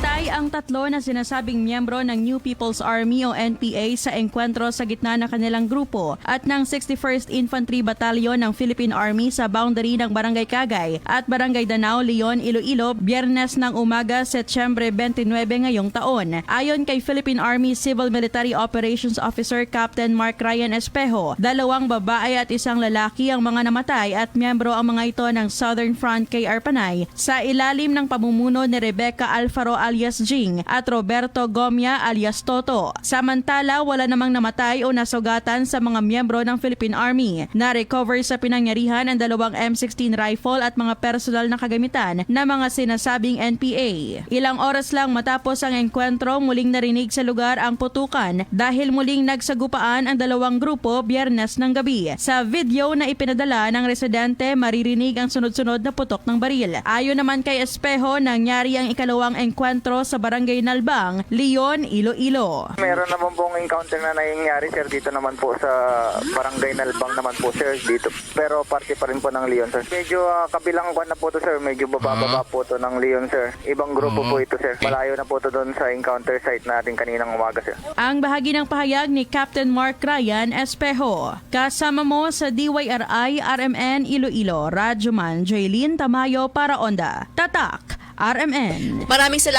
hasta Namatay ang tatlo na sinasabing miyembro ng New People's Army o NPA sa engkwentro sa gitna ng kanilang grupo at ng 61st Infantry Battalion ng Philippine Army sa boundary ng Barangay Kagay at Barangay Danao, Leon, Iloilo, biyernes ng umaga, Setyembre 29 ngayong taon. Ayon kay Philippine Army Civil Military Operations Officer Captain Mark Ryan Espejo, dalawang babae at isang lalaki ang mga namatay at miyembro ang mga ito ng Southern Front KR Panay sa ilalim ng pamumuno ni Rebecca Alfaro alias Jing at Roberto Gomia alias Toto. Samantala, wala namang namatay o nasugatan sa mga miyembro ng Philippine Army. Na-recover sa pinangyarihan ang dalawang M16 rifle at mga personal na kagamitan na mga sinasabing NPA. Ilang oras lang matapos ang engkwentro, muling narinig sa lugar ang putukan dahil muling nagsagupaan ang dalawang grupo biyernes ng gabi. Sa video na ipinadala ng residente, maririnig ang sunod-sunod na putok ng baril. Ayon naman kay Espejo, nangyari ang ikalawang sa Barangay Nalbang, Leon, Iloilo. Meron naman pong encounter na nangyayari sir dito naman po sa Barangay Nalbang naman po sir dito. Pero parte pa rin po ng Leon sir. Medyo ah, kabilang kwan na po to sir. Medyo bababa po to ng Leon sir. Ibang grupo po ito sir. Malayo na po to doon sa encounter site natin kaninang umaga sir. Ang bahagi ng pahayag ni Captain Mark Ryan Espejo. Kasama mo sa DYRI RMN Iloilo, Radyoman Jaylin Tamayo para Onda. Tatak, RMN. Maraming salamat